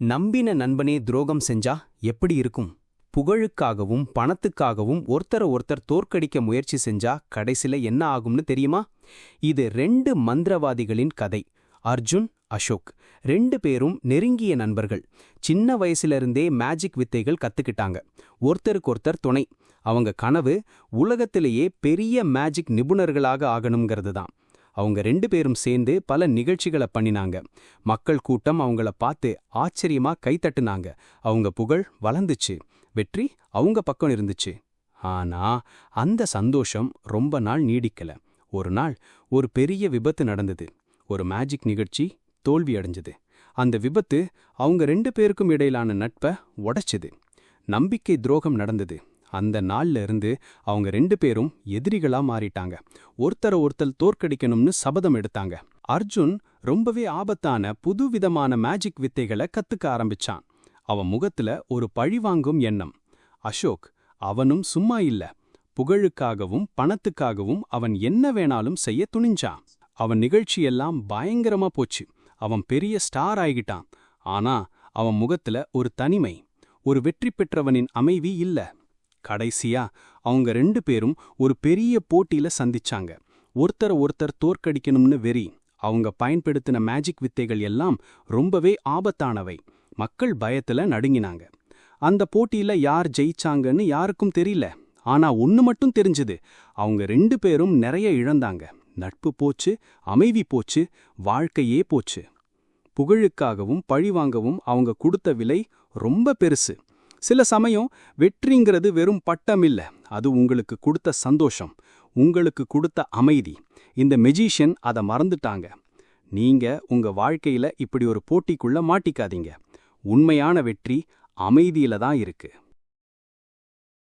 நம்பின நண்பனே துரோகம் செஞ்சா எப்படி இருக்கும்? புகழுக்காகவும் பணத்துக்காகவும் ஒருத்தர ஒருத்தர் தோற்கடிக்க முயற்சி செஞ்சா கடைசில என்ன ஆகும்னு தெரியுமா? இது ரெண்டு மந்திரவாதிகளின் கதை. அர்ஜுன் அசோக். ரெண்டு பேரும் நெருங்கிய நண்பர்கள். சின்ன வயசுல மேஜிக் வித்தைகள் கத்துக்கிட்டாங்க. ஒருத்தருக்கொருத்தர் துணை. அவங்க கனவு உலகத்திலேயே பெரிய மேஜிக் நிபுணர்களாக ஆகணுங்கிறது தான் அவங்க ரெண்டு பேரும் சேர்ந்து பல நிகழ்ச்சிகளை பண்ணினாங்க. மக்கள் கூட்டம் அவங்கள பார்த்து ஆச்சரியமா கைத்தட்டுனாங்க அவங்க புகழ் வளர்ந்துச்சு. வெற்றி அவங்க பக்கம் இருந்துச்சு. ஆனா அந்த சந்தோஷம் ரொம்ப நாள் நீடிக்கல. ஒரு நாள் ஒரு பெரிய விபத்து நடந்தது. ஒரு மேஜிக் நிகழ்ச்சி தோல்வி அடைஞ்சது. அந்த விபத்து அவங்க ரெண்டு பேருக்கும் இடையிலான நட்பை உடைச்சது. நம்பிக்கை துரோகம் நடந்தது. அந்த நாள்ல இருந்து அவங்க ரெண்டு பேரும் எதிரிகளா மாறிட்டாங்க. ஒருத்தர ஒருத்தர் தோற்கடிக்கணும்னு சபதம் எடுத்தாங்க. அர்ஜுன் ரொம்பவே ஆபத்தான புதுவிதமான மேஜிக் வித்தைகளை கத்துக்க ஆரம்பிச்சான். அவன் முகத்துல ஒரு பழிவாங்கும் எண்ணம். அசோக் அவனும் சும்மா இல்ல. புகழுக்காகவும் பணத்துக்காகவும் அவன் என்ன வேணாலும் செய்ய துணிஞ்சான். அவன் நிகழ்ச்சியெல்லாம் பயங்கரமா போச்சு. அவன் பெரிய ஸ்டார் ஆகிட்டான். ஆனா அவன் முகத்துல ஒரு தனிமை. ஒரு வெற்றி பெற்றவனின் அமைவி இல்ல. கடைசியா அவங்க ரெண்டு பேரும் ஒரு பெரிய போட்டியில சந்திச்சாங்க. ஒருத்தர ஒருத்தர் தோற்கடிக்கணும்னு வெறி அவங்க பயன்படுத்தின மேஜிக் வித்தைகள் எல்லாம் ரொம்பவே ஆபத்தானவை. மக்கள் பயத்துல நடுங்கினாங்க. அந்த போட்டியில யார் ஜெயிச்சாங்கன்னு யாருக்கும் தெரியல. ஆனா ஒன்னு மட்டும் தெரிஞ்சது அவங்க ரெண்டு பேரும் நிறைய இழந்தாங்க. நட்பு போச்சு அமைதி போச்சு வாழ்க்கையே போச்சு. புகழுக்காகவும் பழிவாங்கவும் அவங்க கொடுத்த விலை ரொம்ப பெருசு. சில சமயம் வெற்றிங்கிறது வெறும் பட்டம் இல்ல. அது உங்களுக்கு கொடுத்த சந்தோஷம் உங்களுக்கு கொடுத்த அமைதி. இந்த மெஜிஷியன் அதை மறந்துட்டாங்க. நீங்க உங்க வாழ்க்கையில இப்படி ஒரு போட்டிக்குள்ள மாட்டிக்காதீங்க. உண்மையான வெற்றி அமைதியில தான் இருக்கு.